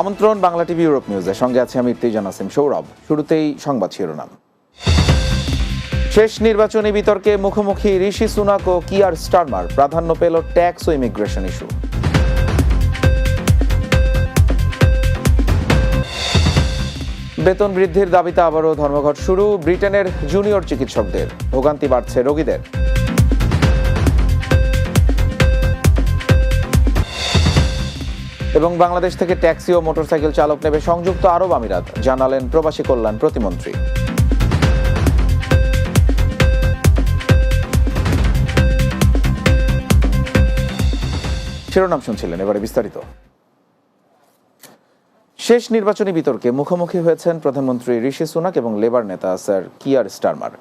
আমন্ত্রণ Bangla TV Europe নিউজের সঙ্গে আছে আমি ইর্তিজান আসিম সৌরভ। শুরুতেই সংবাদ শিরোনাম। শেষ নির্বাচনী বিতর্কে মুখোমুখি ঋষি সুনাক ও কিয়ার স্টারমার। প্রাধান্য পেল ট্যাক্স ও ইমিগ্রেশন ইস্যু। বেতন বৃদ্ধির দাবিতে আবারও ধর্মঘট শুরু। ব্রিটেনের জুনিয়র চিকিৎসকদের। ভোগান্তি বাড়ছে রোগীদের। এবং বাংলাদেশ থেকে ট্যাক্সি ও মোটরসাইকেল চালক নেবে সংযুক্ত আরব আমিরাত, জানালেন প্রবাসী কল্যাণ প্রতিমন্ত্রী। শিরোনাম শুনছিলেন, এবারে বিস্তারিত। শেষ নির্বাচনী বিতর্কে মুখোমুখি হয়েছেন প্রধানমন্ত্রী ঋষি সুনাক এবং লেবার নেতা স্যার কিয়ার স্টারমার।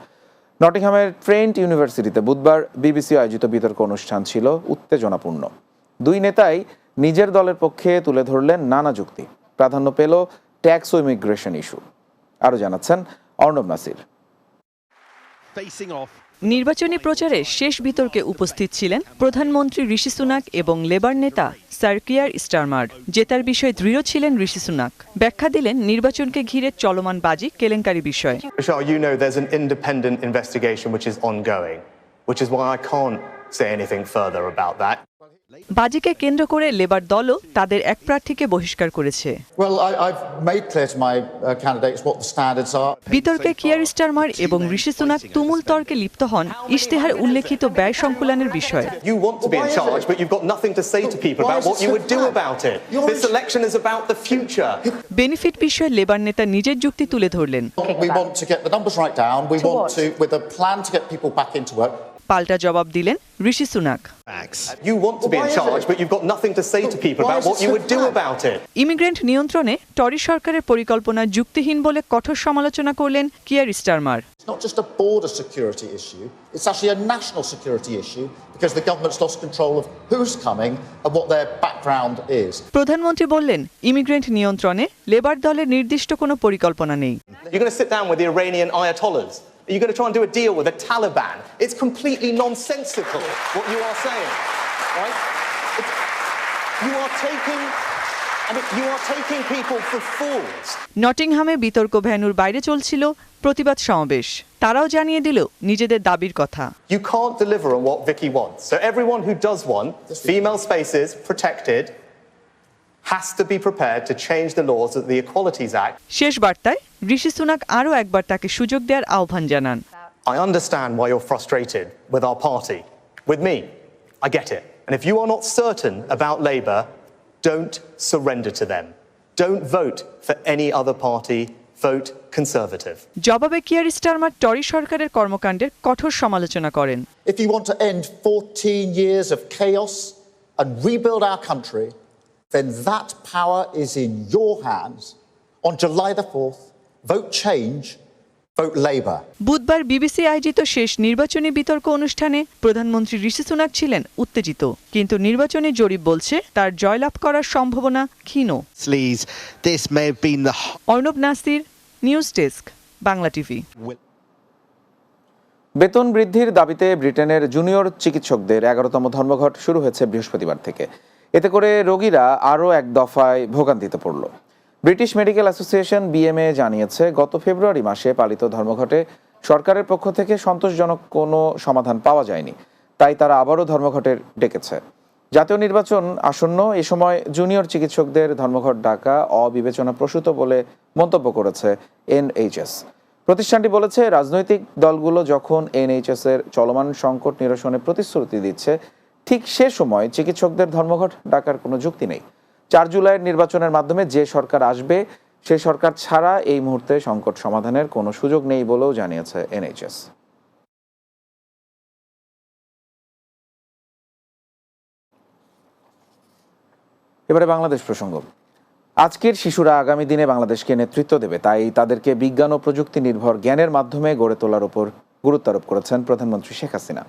নটিংহামের ট্রেন্ট ইউনিভার্সিটিতে বুধবার বিবিসি আয়োজিত বিতর্ক অনুষ্ঠান ছিল উত্তেজনাপূর্ণ। দুই নেতাই নিজের দলের পক্ষে তুলে ধরলেন নানা যুক্তি। প্রাধান্য পেল ট্যাক্স ও ইমিগ্রেশন ইস্যু। আরও জানাচ্ছেন অর্ণব নাসির। নির্বাচনী প্রচারে শেষ বিতর্কে উপস্থিত ছিলেন প্রধানমন্ত্রী ঋষি সুনাক এবং লেবার নেতা সার্কিয়ার স্টারমার। জেতার বিষয়ে দৃঢ় ছিলেন ঋষি সুনাক। ব্যাখ্যা দিলেন নির্বাচনকে ঘিরে চলমান বাজি কেলেঙ্কারি বিষয়। Michelle, you know there's an independent investigation which is ongoing, which is why I can't say anything further about that. বাজিকে কেন্দ্র করে লেবার দলও তাদের এক প্রার্থীকে বহিষ্কার করেছে। বিতর্কে কিয়ার স্টারমার এবং ঋষি সুনাক তুমুল তর্কে লিপ্ত হন ইশতেহার উল্লেখিত ব্যয় সংকুলনের বিষয়ে। বেনিফিট বিষয়ে লেবার নেতা নিজের যুক্তি তুলে ধরলেন। পাল্টা জবাব দিলেন ঋষি সুনাক. ইমিগ্রেন্ট নিয়ন্ত্রণে টরি সরকারের পরিকল্পনা যুক্তিহীন বলে কঠোর সমালোচনা করলেন Keir Starmer not just a border security issue, it's actually a national security issue because the government's lost control of who's coming and what their background is. প্রধানমন্ত্রী বললেন ইমিগ্রেন্ট নিয়ন্ত্রণে লেবার দলের নির্দিষ্ট কোনো পরিকল্পনা নেই You're going to sit down with the Iranian ayatollahs. Are you going to try and do a deal with the Taliban? It's completely nonsensical what you are saying, right? It's, you are taking, you are taking people for fools. নটিংহামে বিতর্ক ভ্যানুর বাইরে চলছিল প্রতিবাদ সমাবেশ তারাও জানিয়ে দিল নিজেদের দাবির কথা You can't deliver on what Vicky wants. So everyone who does want female spaces protected has to be prepared to change the laws of the Equalities Act. শেষ বার্তায় ঋষি সুনাক আরও একবার তাকে সুযোগ দেওয়ার আহ্বান জানান I understand why you're frustrated with our party. With me, I get it. And if you are not certain about Labour, don't surrender to them. Don't vote for any other party. Vote Conservative. জবাবে Keir Starmer Tory সরকারের কর্মকাণ্ডের কঠোর সমালোচনা করেন If you want to end 14 years of chaos and rebuild our country, then that power is in your hands. On July the 4th, vote change, বুধবার BBC আয়োজিত শেষ নির্বাচনী বিতর্ক অনুষ্ঠানে প্রধানমন্ত্রী ঋষি সুনাক ছিলেন উত্তেজিত। কিন্তু নির্বাচনী জরিপ বলছে তার জয়লাভ করার সম্ভাবনা ক্ষীণ। Sleaze, this may have been the Arnab Nasir news desk Bangla TV. বেতন বৃদ্ধির দাবিতে ব্রিটেনের জুনিয়র চিকিৎসকদের এগারোতম ধর্মঘট শুরু হয়েছে বৃহস্পতিবার থেকে। এতে করে রোগীরা আরও এক দফায় ভোগান্তিতে পড়ল। ব্রিটিশ মেডিকেল অ্যাসোসিয়েশন বিএমএ জানিয়েছে, গত ফেব্রুয়ারি মাসে পালিত ধর্মঘটে সরকারের পক্ষ থেকে সন্তোষজনক কোনো সমাধান পাওয়া যায়নি। তাই তারা আবারও ধর্মঘটের ডেকেছে। জাতীয় নির্বাচন আসন্ন, এ সময় জুনিয়র চিকিৎসকদের ধর্মঘট ডাকা অবিবেচনা প্রসূত বলে মন্তব্য করেছে এনএইচএস। প্রতিষ্ঠানটি বলেছে, রাজনৈতিক দলগুলো যখন এনএইচএস এর চলমান সংকট নিরসনে প্রতিশ্রুতি দিচ্ছে ঠিক সে সময় চিকিৎসকদের ধর্মঘট ডাকার কোনো যুক্তি নেই। চার জুলাইয়ের নির্বাচনের মাধ্যমে যে সরকার আসবে, সে সরকার ছাড়া এই মুহূর্তে সংকট সমাধানের কোনো সুযোগ নেই বলেও জানিয়েছে এনএইচএস। এবারে বাংলাদেশ প্রসঙ্গ। আজকের শিশুরা আগামী দিনে বাংলাদেশকে নেতৃত্ব দেবে, তাই তাদেরকে বিজ্ঞান ও প্রযুক্তি নির্ভর জ্ঞানের মাধ্যমে গড়ে তোলার উপর গুরুত্ব আরোপ করেছেন প্রধানমন্ত্রী শেখ হাসিনা।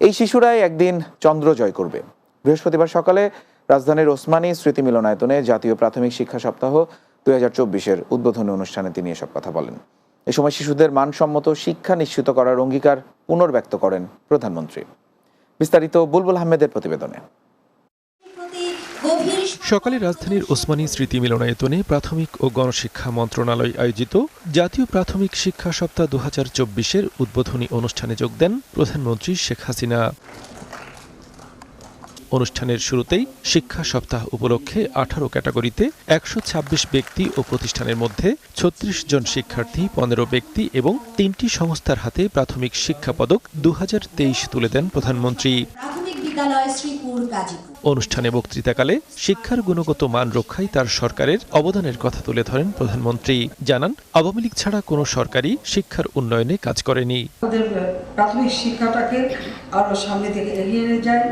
এই শিশুরাই একদিন চন্দ্র জয় করবে। বৃহস্পতিবার সকালে রাজধানীর ওসমানী স্মৃতি মিলনায়তনে জাতীয় প্রাথমিক শিক্ষা সপ্তাহ দুই হাজার চব্বিশের উদ্বোধনী অনুষ্ঠানে তিনি এসব কথা বলেন। এ সময় শিশুদের মানসম্মত শিক্ষা নিশ্চিত করার অঙ্গীকার পুনর্ব্যক্ত করেন প্রধানমন্ত্রী। বিস্তারিত বুলবুল আহমেদের প্রতিবেদনে। সকালে রাজধানীর ওসমানী স্মৃতি মিলনায়তনে প্রাথমিক ও গণশিক্ষা মন্ত্রণালয় আয়োজিত জাতীয় প্রাথমিক শিক্ষা সপ্তাহ দু হাজার চব্বিশের উদ্বোধনী অনুষ্ঠানে যোগ দেন প্রধানমন্ত্রী শেখ হাসিনা। অনুষ্ঠানের শুরুতেই শিক্ষা সপ্তাহ উপলক্ষে আঠারো ক্যাটাগরিতে একশো ছাব্বিশ ব্যক্তি ও প্রতিষ্ঠানের মধ্যে ছত্রিশ জন শিক্ষার্থী, পনেরো ব্যক্তি এবং তিনটি সংস্থার হাতে প্রাথমিক শিক্ষা পদক দু হাজার তেইশ তুলে দেন প্রধানমন্ত্রী। বিদ্যালয় শ্রীপুর গাজীপুর। অনুষ্ঠানে বক্তৃতাকালে শিক্ষার গুণগত মান রক্ষায় তার সরকারের অবদানের কথা তুলে ধরেন প্রধানমন্ত্রী। জানান আওয়ামী লীগ ছাড়া কোনো সরকারই শিক্ষার উন্নয়নে কাজ করেনি। আমাদের প্রাথমিক শিক্ষাটাকে আরও সামনে থেকে এগিয়ে নিয়ে যায়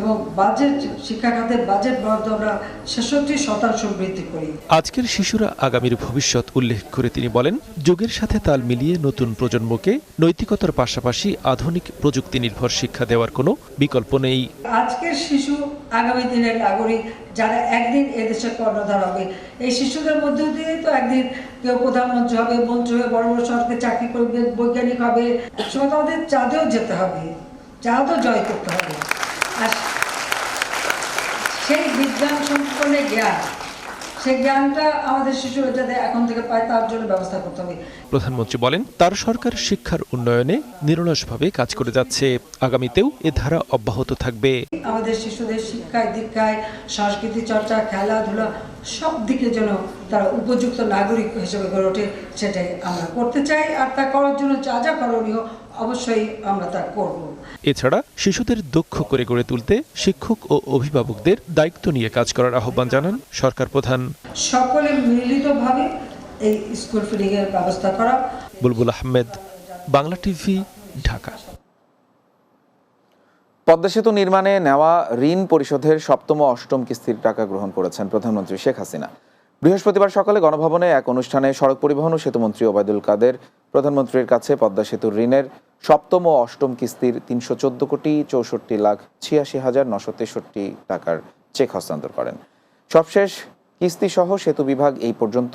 এবং বাজেট শিক্ষা খাতের বাজেট বরাদ্দ আমরা ছেষট্টি শতাংশ বৃদ্ধি করি। আজকের শিশুরা আগামীর ভবিষ্যৎ উল্লেখ করে তিনি বলেন যুগের সাথে তাল মিলিয়ে নতুন প্রজন্মকে নৈতিকতার পাশাপাশি আধুনিক প্রযুক্তি নির্ভর শিক্ষা দেওয়ার কোনো বিকল্প নেই। আজকের শিশু আগামী দিনের নাগরিক যারা একদিন এদেশে কর্ণধার হবে এই শিশুদের মধ্য দিয়ে তো একদিন কেউ প্রধানমন্ত্রী হবে মন্ত্রী হবে বড় বড় সরকারি চাকরি করবে বৈজ্ঞানিক হবে তো আমাদের চাঁদেও যেতে হবে চাঁদও জয় করতে হবে। সেই বিজ্ঞান সম্পর্কে জ্ঞান সেই জ্ঞানটা আমাদের শিশুরা যাতে এখন থেকে পায় তার জন্য ব্যবস্থা করতে হবে। প্রধানমন্ত্রী বলেন তার সরকার শিক্ষার উন্নয়নে নিরলসভাবে কাজ করে যাচ্ছে। আগামীতেও এ ধারা অব্যাহত থাকবে। আমাদের শিশুদের শিক্ষায় দীক্ষায় সংস্কৃতি চর্চা খেলাধুলা সব দিকে যেন তারা উপযুক্ত নাগরিক হিসেবে গড়ে ওঠে সেটাই আমরা করতে চাই। আর তা করার জন্য যা যা করণীয় অবশ্যই আমরা তা করব। এছাড়া শিশুদের দক্ষ করে গড়ে তুলতে শিক্ষক ও অভিভাবকদের দায়িত্ব নিয়ে কাজ করার আহ্বান জানান সরকার প্রধান। সকলে মিলিতভাবে এই স্কুল ফিডিংয়ের ব্যবস্থা করা। বুলবুল আহমেদ বাংলা টিভি ঢাকা। পদ্মা সেতু নির্মাণে নেওয়া ঋণ পরিশোধের সপ্তম অষ্টম কিস্তির টাকা গ্রহণ করেছেন প্রধানমন্ত্রী শেখ হাসিনা। বৃহস্পতিবার সকালে গণভবনে এক অনুষ্ঠানে সড়ক পরিবহন ও সেতুমন্ত্রী ওবায়দুল কাদের, প্রধানমন্ত্রীর কাছে পদ্মা সেতুর ঋণের সপ্তম ও অষ্টম কিস্তির তিনশো চোদ্দ কোটি চৌষট্টি লাখ ছিয়াশি হাজার নশো তেষট্টি টাকার চেক হস্তান্তর করেন। সবশেষ কিস্তি সহ সেতু বিভাগ এই পর্যন্ত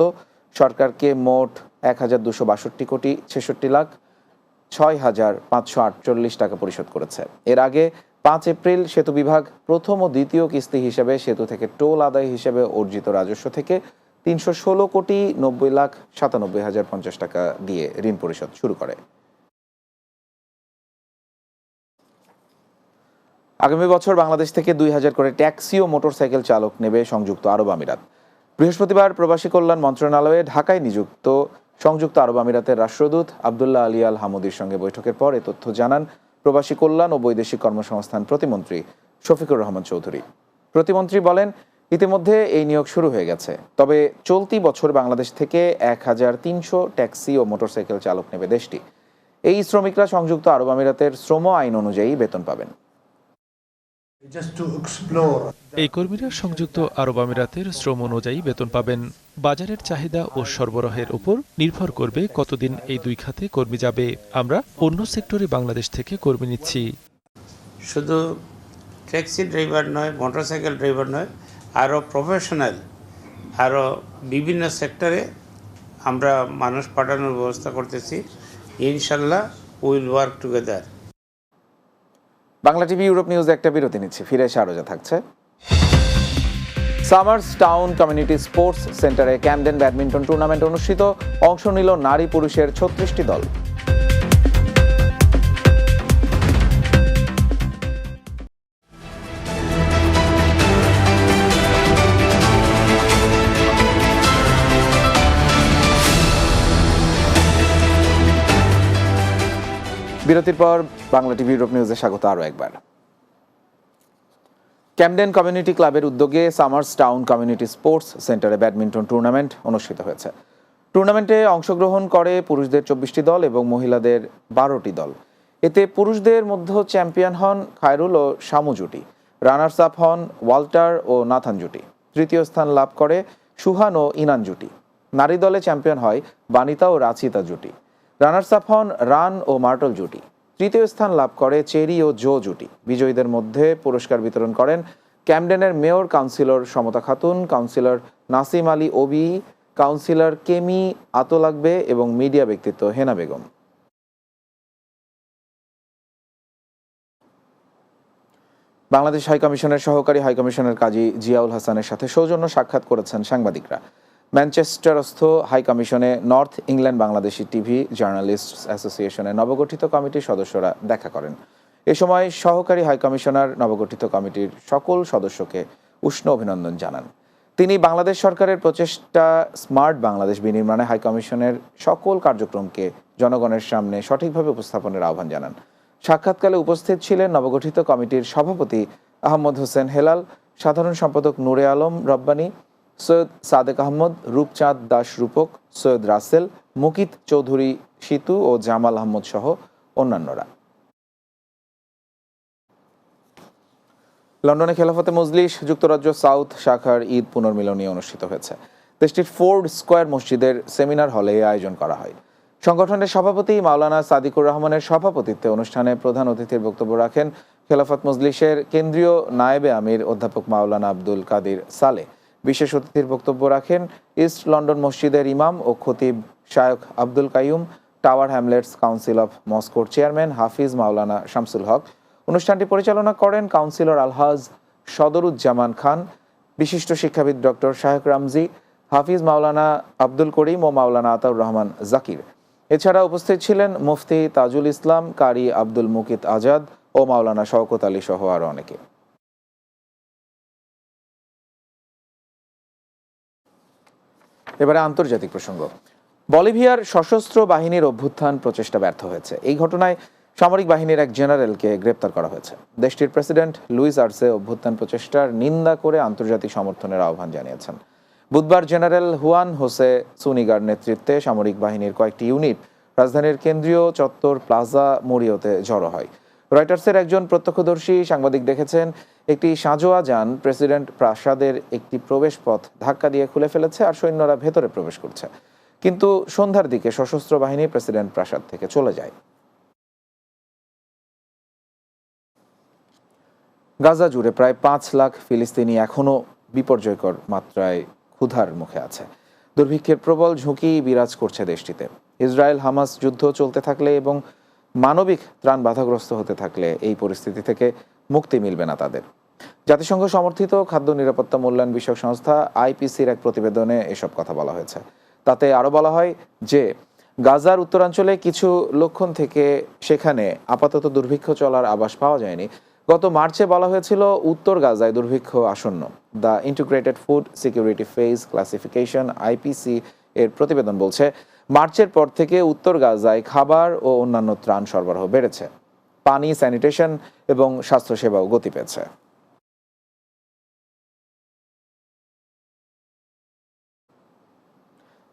সরকারকে মোট এক হাজার দুশো বাষট্টি কোটি ছেষট্টি লাখ ছয় হাজার পাঁচশো আটচল্লিশ টাকা পরিশোধ করেছে। এর আগে পাঁচ এপ্রিল সেতু বিভাগ প্রথম ও দ্বিতীয় কিস্তি হিসেবে সেতু থেকে টোল আদায় হিসেবে অর্জিত রাজস্ব থেকে তিনশো ষোলো কোটি নব্বই লাখ সাতানব্বই হাজার পঞ্চাশ টাকা দিয়ে ঋণ পরিশোধ শুরু করে। আগামী বছর বাংলাদেশ থেকে দুই হাজার করে ট্যাক্সি ও মোটরসাইকেল চালক নেবে সংযুক্ত আরব আমিরাত। বৃহস্পতিবার প্রবাসী কল্যাণ মন্ত্রণালয়ে ঢাকায় নিযুক্ত সংযুক্ত আরব আমিরাতের রাষ্ট্রদূত আবদুল্লাহ আলী আল হামুদির সঙ্গে বৈঠকের পর এ তথ্য জানান প্রবাসী কল্যাণ ও বৈদেশিক কর্মসংস্থান প্রতিমন্ত্রী শফিকুর রহমান চৌধুরী। প্রতিমন্ত্রী বলেন, ইতিমধ্যে এই নিয়োগ শুরু হয়ে গেছে। তবে চলতি বছর বাংলাদেশ থেকে এক হাজার তিনশো ট্যাক্সি ও মোটরসাইকেল চালক নেবে দেশটি। এই শ্রমিকরা সংযুক্ত আরব আমিরাতের শ্রম আইন অনুযায়ী বেতন পাবেন। এই কর্মীরা সংযুক্ত আরব আমিরাতের শ্রম অনুযায়ী বেতন পাবেন। বাজারের চাহিদা ও সরবরাহের উপর নির্ভর করবে কতদিন এই দুই খাতে কর্মী যাবে। আমরা অন্য সেক্টরে বাংলাদেশ থেকে কর্মী নিচ্ছি। শুধু ট্যাক্সি ড্রাইভার নয় মোটরসাইকেল ড্রাইভার নয় আরও প্রফেশনাল আরও বিভিন্ন সেক্টরে আমরা মানুষ পাঠানোর ব্যবস্থা করতেছি। ইনশাল্লাহ will work together. Bangla TV, Europe নিউজে একটা বিরতি নিচ্ছি। ফিরে এসে আরও যা থাকছে। সামার্স টাউন কমিউনিটি স্পোর্টস সেন্টারে ক্যামডেন ব্যাডমিন্টন টুর্নামেন্ট অনুষ্ঠিত। অংশ নিল নারী পুরুষের ছত্রিশটি দল। বিরতির পর বাংলা টিভি ইউরোপ নিউজে স্বাগত আরও একবার। ক্যামডেন কমিউনিটি ক্লাবের উদ্যোগে সামার্স টাউন কমিউনিটি স্পোর্টস সেন্টারে ব্যাডমিন্টন টুর্নামেন্ট অনুষ্ঠিত হয়েছে। টুর্নামেন্টে অংশগ্রহণ করে পুরুষদের চব্বিশটি দল এবং মহিলাদের বারোটি দল। এতে পুরুষদের মধ্যে চ্যাম্পিয়ন হন খায়রুল ও শামু জুটি, রানার্স আপ হন ওয়াল্টার ও নাথান জুটি, তৃতীয় স্থান লাভ করে সুহান ও ইনান জুটি। নারী দলে চ্যাম্পিয়ন হয় বানিতা ও রাচিতা জুটি। রানার্স আপ হন রান ও মার্টল জুটি। তৃতীয় স্থান লাভ করে চেরি ও জো জুটি। বিজয়ীদের মধ্যে পুরস্কার বিতরণ করেন ক্যামডেনের mayor councillor Samata Khatun, councillor Nasim Ali OBE, councillor Kemi Atlakbe এবং মিডিয়া ব্যক্তিত্ব হেনা বেগম। বাংলাদেশ হাইকমিশনের সহকারী হাইকমিশনার কাজী জিয়াউল হাসানের সাথে সৌজন্য সাক্ষাৎ করেছেন সাংবাদিকরা। ম্যানচেস্টারস্থ হাই কমিশনে North England Bangladeshi TV journalist অ্যাসোসিয়েশনের নবগঠিত কমিটির সদস্যরা দেখা করেন। এ সময় সহকারী হাইকমিশনার নবগঠিত কমিটির সকল সদস্যকে উষ্ণ অভিনন্দন জানান। তিনি বাংলাদেশ সরকারের প্রচেষ্টা, স্মার্ট বাংলাদেশ বিনির্মাণে হাইকমিশনের সকল কার্যক্রমকে জনগণের সামনে সঠিকভাবে উপস্থাপনের আহ্বান জানান। সাক্ষাৎকালে উপস্থিত ছিলেন নবগঠিত কমিটির সভাপতি আহমদ হোসেন হেলাল, সাধারণ সম্পাদক নূরে আলম রব্বানী সৈয়দ সাদেক আহমদ, রূপচাঁদ দাস রূপক, সৈয়দ রাসেল, মুকিত চৌধুরী সিতু ও জামাল আহমদ সহ অন্যান্যরা। লন্ডনে খেলাফতে মজলিস, যুক্তরাজ্য সাউথ শাখার ঈদ পুনর্মিলনী অনুষ্ঠিত হয়েছে। দেশটির ফোর্ড স্কোয়ার মসজিদের সেমিনার হলে আয়োজন করা হয়। সংগঠনের সভাপতি মাওলানা সাদিকুর রহমানের সভাপতিত্বে অনুষ্ঠানে প্রধান অতিথির বক্তব্য রাখেন খেলাফত মজলিসের কেন্দ্রীয় নায়েবে আমির অধ্যাপক মাওলানা আব্দুল কাদির সালে। বিশেষ অতিথির বক্তব্য রাখেন ইস্ট লন্ডন মসজিদের ইমাম ও খতিব শায়ক Abdul Kaiyum, Tower Hamlets council of মস্কোর চেয়ারম্যান হাফিজ মাওলানা শামসুল হক। অনুষ্ঠানটি পরিচালনা করেন কাউন্সিলর আলহাজ সদরুজ্জামান খান, বিশিষ্ট শিক্ষাবিদ ডক্টর শাহেক রামজি, হাফিজ মাওলানা আব্দুল করিম ও মাওলানা আতাউর রহমান জাকির। এছাড়া উপস্থিত ছিলেন মুফতি তাজুল ইসলাম, কারি আব্দুল মুকিত আজাদ ও মাওলানা শওকত আলী সহ আরও অনেকে। এবারে আন্তর্জাতিক প্রসঙ্গ। বলিভিয়ার সশস্ত্র বাহিনীর অভ্যুত্থান প্রচেষ্টা ব্যর্থ হয়েছে। এই ঘটনায় সামরিক বাহিনীর এক জেনারেলকে গ্রেপ্তার করা হয়েছে। দেশটির প্রেসিডেন্ট লুইস আর্সে অভ্যুত্থান প্রচেষ্টার নিন্দা করে আন্তর্জাতিক সমর্থনের আহ্বান জানিয়েছেন। বুধবার জেনারেল হুয়ান হোসে সুনিগার নেতৃত্বে সামরিক বাহিনীর কয়েকটি ইউনিট রাজধানীর কেন্দ্রীয় চত্বর প্লাজা মরিওতে জড়ো হয়। রয়টার্সের একজন প্রত্যক্ষদর্শী সাংবাদিক দেখেছেন, একটি সাঁজোয়া যান প্রেসিডেন্ট প্রাসাদের একটি প্রবেশপথ ধাক্কা দিয়ে খুলে ফেলেছে আর সৈন্যরা ভেতরে প্রবেশ করছে। কিন্তু সন্ধ্যার দিকে সশস্ত্র বাহিনী প্রেসিডেন্ট প্রাসাদ থেকে চলে যায়। গাজা জুড়ে প্রায় পাঁচ লাখ ফিলিস্তিনি এখনও বিপর্যয়কর মাত্রায় ক্ষুধার মুখে আছে। দুর্ভিক্ষের প্রবল ঝুঁকি বিরাজ করছে দেশটিতে। ইসরায়েল হামাস যুদ্ধ চলতে থাকলে এবং মানবিক ত্রাণ বাধাগ্রস্ত হতে থাকলে এই পরিস্থিতি থেকে মুক্তি মিলবে না তাদের। জাতিসংঘ সমর্থিত খাদ্য নিরাপত্তা মূল্যায়ন বিষয়ক সংস্থা আইপিসির এক প্রতিবেদনে এসব কথা বলা হয়েছে। তাতে আরও বলা হয় যে, গাজার উত্তরাঞ্চলে কিছু লক্ষণ থেকে সেখানে আপাতত দুর্ভিক্ষ চলার আভাস পাওয়া যায়নি। গত মার্চে বলা হয়েছিল উত্তর গাজায় দুর্ভিক্ষ আসন্ন। The integrated food security phase classification IPC এর প্রতিবেদন বলছে মার্চের পর থেকে উত্তর গাজায় খাবার ও অন্যান্য ত্রাণ সরবরাহ বেড়েছে। পানি, স্যানিটেশন এবং স্বাস্থ্যসেবাও গতি পেয়েছে।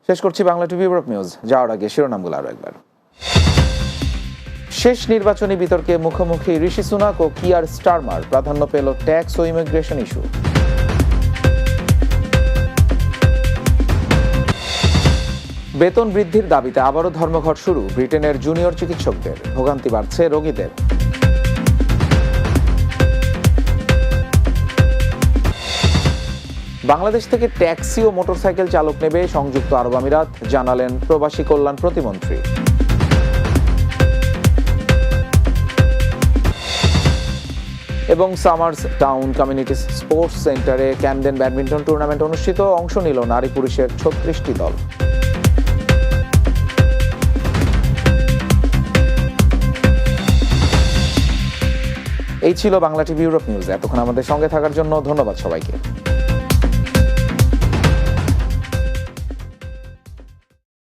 শেষ করছি বাংলা টিভি ইউরোপ নিউজ। যাওয়ার আগে শিরোনামগুলো আরও একবার। শেষ নির্বাচনী বিতর্কে মুখোমুখি ঋষি সুনাক ও কিয়ার স্টারমার। প্রাধান্য পেল ট্যাক্স ও ইমিগ্রেশন ইস্যু। বেতন বৃদ্ধির দাবিতে আবারও ধর্মঘট শুরু। ব্রিটেনের জুনিয়র চিকিৎসকদের। ভোগান্তি বাড়ছে রোগীদের। বাংলাদেশ থেকে ট্যাক্সি ও মোটরসাইকেল চালক নেবে সংযুক্ত আরব আমিরাত, জানালেন প্রবাসী কল্যাণ প্রতিমন্ত্রী। এবং সামার্স টাউন কমিউনিটি স্পোর্টস সেন্টারে ক্যামডেন ব্যাডমিন্টন টুর্নামেন্ট অনুষ্ঠিত। অংশ নিল নারী পুরুষের ছত্রিশটি দল। এই ছিল বাংলা টিভি ইউরোপ নিউজ। এতক্ষণ আমাদের সঙ্গে থাকার জন্য ধন্যবাদ সবাইকে।